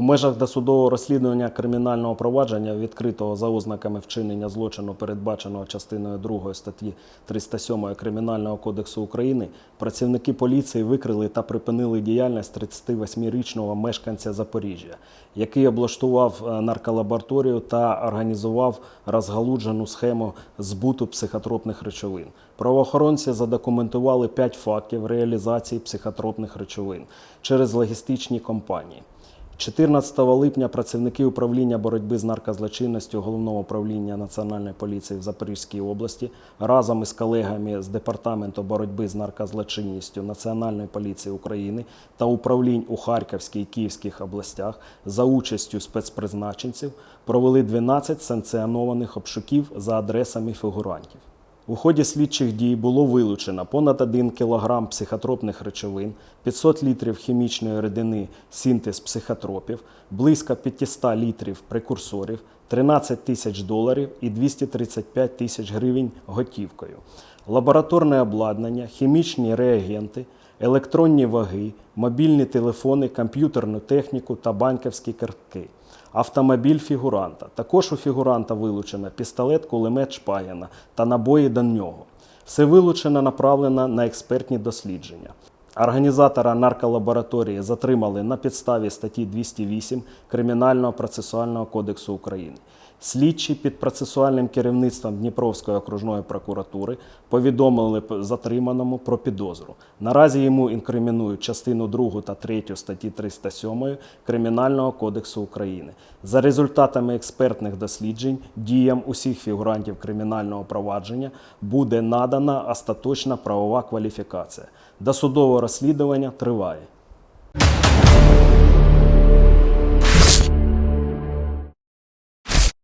межах досудового розслідування кримінального провадження, відкритого за ознаками вчинення злочину, передбаченого частиною 2 статті 307 Кримінального кодексу України, працівники поліції викрили та припинили діяльність 38-річного мешканця Запоріжжя, який облаштував е, нарколабораторію та організував розгалуджену схему збуту психотропних речовин. Правоохоронці задокументували 5 фактів реалізації психотропних речовин через логістичні компанії. 14 липня працівники управління боротьби з наркозлочинністю Головного управління Національної поліції в Запорізькій області разом із колегами з департаменту боротьби з наркозлочинністю Національної поліції України та управлінь у Харківській і Київських областях за участю спецпризначенців провели 12 санкціонованих обшуків за адресами фігурантів. У ході слідчих дій було вилучено понад 1 кг психотропних речовин, 500 літрів хімічної рідини синтез психотропів, близько 500 літрів прекурсорів, 13 тисяч доларів і 235 тисяч гривень готівкою, лабораторне обладнання, хімічні реагенти, електронні ваги, мобільні телефони, комп'ютерну техніку та банківські картки. Автомобіль фігуранта. Також у фігуранта вилучено пістолет, кулемет Шпагіна та набої до нього. Все вилучено направлено на експертні дослідження. Організатора нарколабораторії затримали на підставі статті 208 Кримінального процесуального кодексу України. Слідчі під процесуальним керівництвом Дніпровської окружної прокуратури повідомили затриманому про підозру. Наразі йому інкримінують частину 2 та 3 статті 307 Кримінального кодексу України. За результатами експертних досліджень діям усіх фігурантів кримінального провадження буде надана остаточна правова кваліфікація. Досудове розслідування триває.